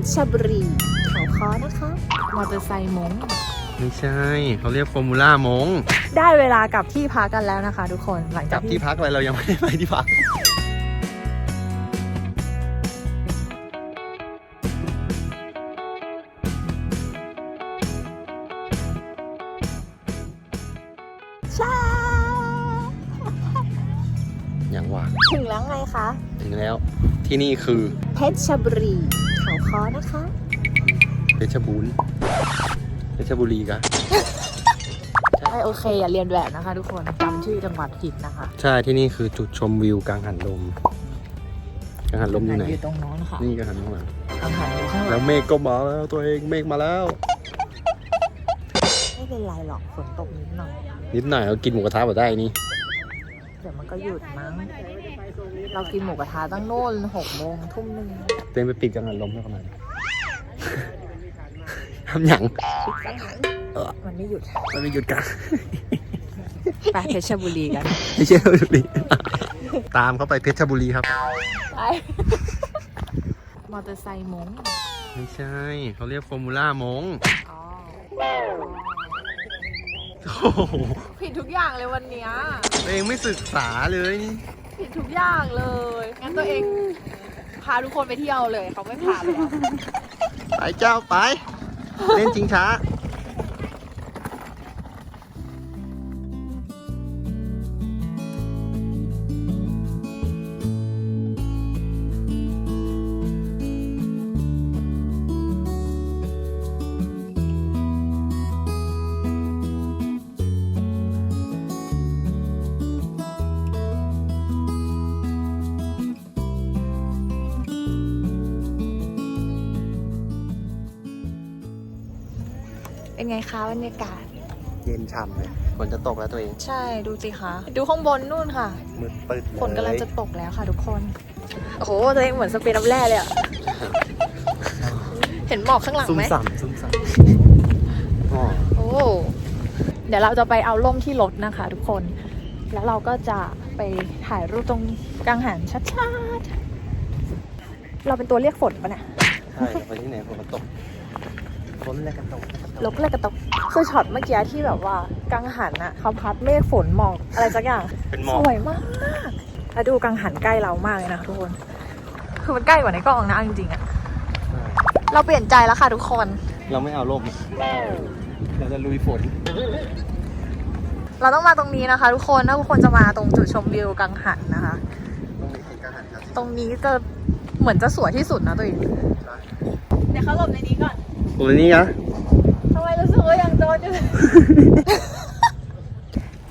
ชรบุรีเขาคอนะคะมอเตอร์ไซค์มงไม่ใช่ เขาเรียกฟอร์มูล่ามง ได้เวลากลับที่พักกันแล้วนะคะ ทุกคนหลังกจาลักบที่ที่พักอะไรเรายังไม่ได้ไปที่พักใช่อย่างว่าถึงแล้วไงคะ ถึงแล้วที่นี่คือเพชรบุรี เขาคอนะคะเพชรบูรณ์เพชรบุรีกะไม่โอเค อย่าเรียนแบบนะคะ ทุกคนจำชื่อจังหวัดผิดนะคะ ใช่ที่นี่คือจุดชมวิวกังหันลมกังหันลมอยู่ไหนอยู่ตรงโน้นค่ะนี่กังหันข้างหลังกังหันอยู่ข้างหลัแล้วงเมฆก็มาแล้วตัวเองเมฆมาแล้วไม่เป็นไรหรอกฝนตกนิดหน่อยนิดหน่อยเรากินหมูกระทะแบบได้นี่เดี๋ยวมันก็หยุดมั้ง เรากินหมูกระทะตั้งโน่นหกโมงทุ่มหนึ่งเต็มไปปิดกังหันลมให้เขาหน่อยทำหยังกังหันมันไม่หยุด มันไม่หยุดกันไปเพชรบุรีกันไม่ใช่เพชรบุรี ตามเขาไปเพชรบุรีครับไปมอเตอร์ไซค์มงไม่ใช่ เขาเรียกฟอร์มูล่ามงอ๋อโอ้โหผิดทุกอย่างเลยวันเนี้ยตัวเองไม่ศึกษาเลยนี่ ผิดทุกอย่างเลยงั้นตัวเองพาทุกคนไปเที่ยวเลยเขาไม่พาเลยไปเจ้าไป เล่นจริงช้า ไงคะบรรยากาศ เย็นฉ่ำเลยฝนจะตกแล้วตัวเอง ใช่ดูสิคะ ดูข้างบนนู่นค่ะ มืดตึ๊ดเลยฝนกำลังจะตกแล้วค่ะทุกคน โอ้โห ตัวเองเหมือนสเปนน้ำแร่เลยอะเห็นหมอกข้างหลังซุ่มไหม สั่มซุ่มสั่มอ๋อโอ้ เดี๋ยวเราจะไปเอาล่มที่รถนะคะทุกคน แล้วเราก็จะไปถ่ายรูปตรงกลางหันชัดๆ เราเป็นตัวเรียกฝนปะเนี่ย ใช่ไปที่ไหนฝนมันตก ฝนอะไรกันตกลบเลยกระตกคือช็อตเมื่อกี้ที่แบบว่ากังหันอะเขาพัดเมฆฝนหมอกอะไรสักอย่าง เป็นหมสอกวยมากแล้วดูกังหันใกล้เรามากเลยนะทุกคน คือมันใกล้กว่าในกล้องนะเอาจริงๆอะเราเปลี่ยนใจแล้วค่ะทุกคน เราไม่เอาร่มเราจะลุยฝนเราต้องมาตรงนี้นะคะ ทุกคนถ้าทุกคนจะมาตรงจุดชมวิวกังหันนะคะ ต้องมีคนกระหันครับตรงนี้จะเหมือนจะสวยที่สุดนะตัวเอง เดี๋ยวเขาหลบในนี้ก่อน ตัวนี้นะทำไมรู้สึกว่ายังโดนอยู่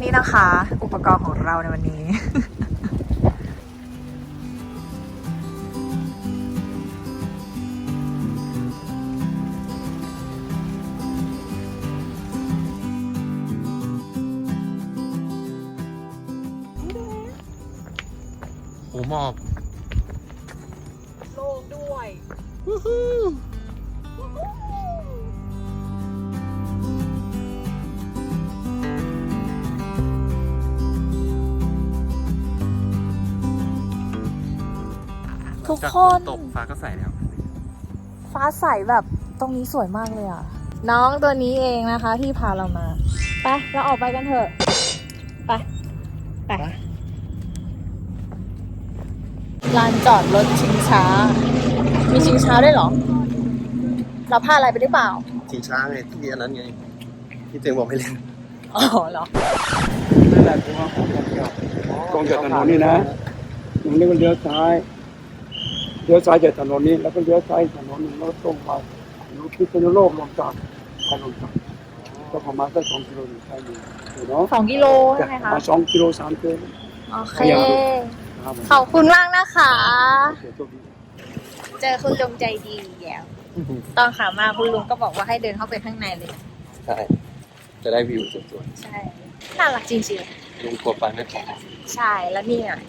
นี่นะคะ อุปกรณ์ของเราในวันนี้ โอ้หมอกโลกด้วย ทุกจากคฝน นตกฟ้าก็ใสแล้ว ฟ้าใสแบบตรงนี้สวยมากเลยอะ น้องตัวนี้เองนะคะที่พาเรามา ไป เราออกไปกันเถอะ ไป ไป ไป ลานจอดรถชิงช้า มีชิงช้าด้วยเหรอ เราพลาดอะไรไปหรือเปล่า ชิงช้าไงที่อันนั้นไงที่เต็งบอกให้เล่นอ๋อเหรอ ตรงจากถนนนี่นะตรงนี้ก็เลี้ยวซ้าย เลี้ยวซ้ายจากถนนนี้ แล้วก็เลี้ยวซ้ายถนนหนึงแล้วก็ตรงไปรู้พิษณุโลกลงจากถนนครับก็ประมาณสักสองกิโลถึงใช่ไหมเนาะสองกิโลใช่ไหมคะมาสองกิโลสามกิโลโอเคครับผมขอบคุณมากนะคะเดี๋ยวโชคดีเจอคุณลุงใจดีแล้วตอนขามาคุณลุงก็บอกว่าให้เดินเข้าไปข้างในเลยใช่จะได้วิวสวยใช่น่ารักจริงๆลุงกลัวไปไม่พอๆใช่แล้วนี่อะ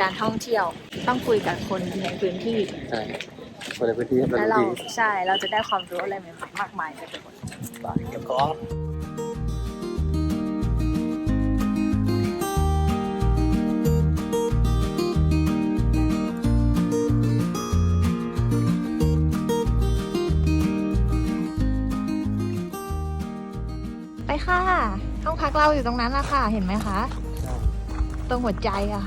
การท่องเที่ยว ต้องคุยกับคนในพื้นที่ใช่คนในพื้นที่แล้วเราใช่เราจะได้ความรู้อะไรใหม่ๆมากมายจากคนไปเก็บของไปค่ะห้องพักเราอยู่ตรงนั้นละค่ะ เห็นไหมคะ ตรงหัวใจอะ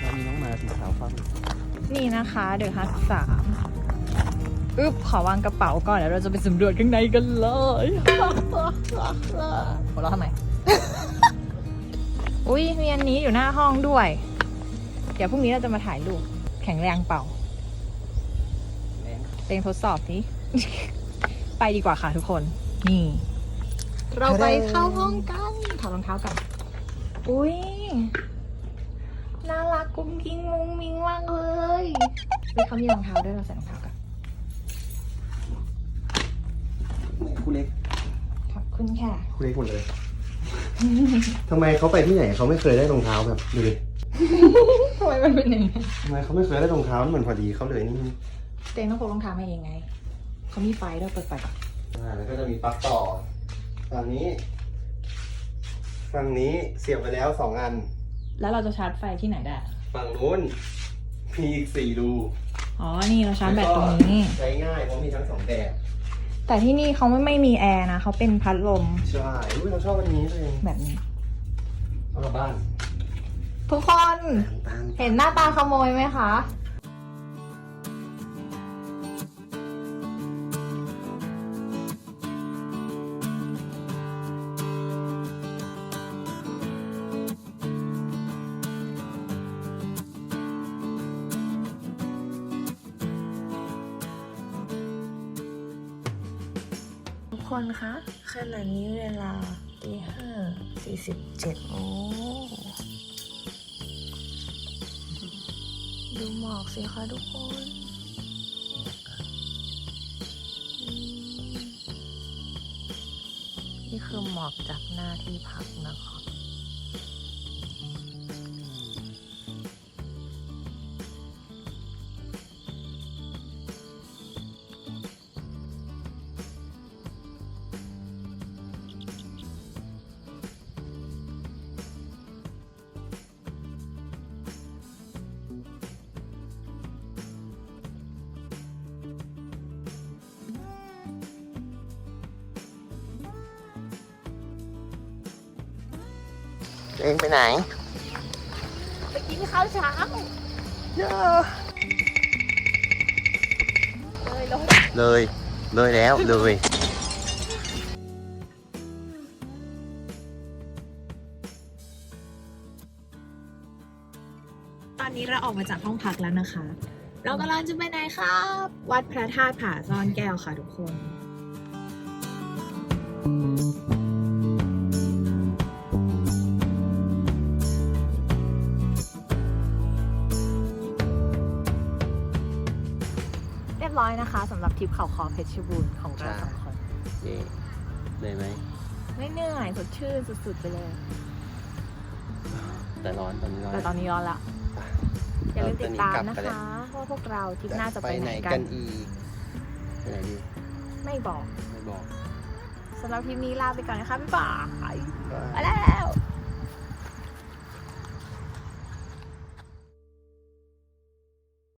แล้วมีน้องหมาสีขาวฟังนี่นะคะเดอะฮัทสามอึ๊บขอวางกระเป๋าก่อนเดี๋ยวเราจะไปสำรวจข้างในกันเลยหัวเราะทำไม อุ้ยมีอันนี้อยู่หน้าห้องด้วย เดี๋ยวพรุ่งนี้เราจะมาถ่ายรูปแข็งแรงเปล่าแรงเต็งทดสอบสิไปดีกว่าค่ะทุกคน นี่ เราไปเข้าห้องกัน ถอดรองเท้ากัน อุ้ยน่ารัก กุ้งกิ้งมุ้งมิ้งมากเลยเฮ้ยเขามีรองเท้าด้วยเราใส่รองเท้ากันคู่เล็กขอบคุณค่ะ คู่เล็กหมดเลย ทำไมเขาไปที่ไหนเขาไม่เคยได้รองเท้าแบบดูดิทำไมมันเป็นอย่างนี้ทำไมเขาไม่เคยได้รองเท้าที่มันพอดีเขาเลยนี่เต็งต้องพกรองเท้ามาเองไง เขามีไฟด้วยเปิดไฟก่อนอ่าแล้วก็จะมีปลั๊กต่อฝั่งนี้ฝั่งนี้เสียบไปแล้วสองอัน แล้วเราจะชาร์จไฟที่ไหนได้ ฝั่งนู้นมีอีกสี่รูอ๋อ นี่เราชาร์จแบตตรงนี้ ใช้ง่ายเพราะมีทั้งสองแบบ แต่ที่นี่เขาไม่ไม่มีแอร์นะเขาเป็นพัดลมใช่อุ๊ยเราชอบอันนี้เลยแบบนี้ เอากลับบ้าน ทุกคน ตามเห็นหน้าตาขโมยไหมคะ คนคะขณะนี้เวลาตีห้าสี่สิบเจ็ดโอ้ดูหมอกสิคะทุกคนนี่คือหมอกจากหน้าที่พักนะคะ เองไปไหนไปกินข้าวเช้าเลยลงเลย เลยแล้วเลยตอนนี้เราออกมาจากห้องพักแล้วนะคะ เรากำลังจะไปไหนครับ วัดพระธาตุผาซ่อนแก้วค่ะทุกคนเรี ร้อยนะคะสำหรับทริปเขาคอเพชรบูรณ์ของเราสองคนเย่เลยไหมไม่เหนื่อยสดชื่นสุดๆไปเลย แต่ร้อนตอนนี้ร้อนแต่ตอนนี้ร้อนละอย่าลืมติดตามนะเราจะหนีกลับไปเลยคะว่าพวกเราทริปหน้าจะไปไหนกักันนอีกไปไหนดีไม่บอกไม่บอกสำหรับทริปนี้ลาไปก่อนนะคะบ๊ายบายบายไปแล้ว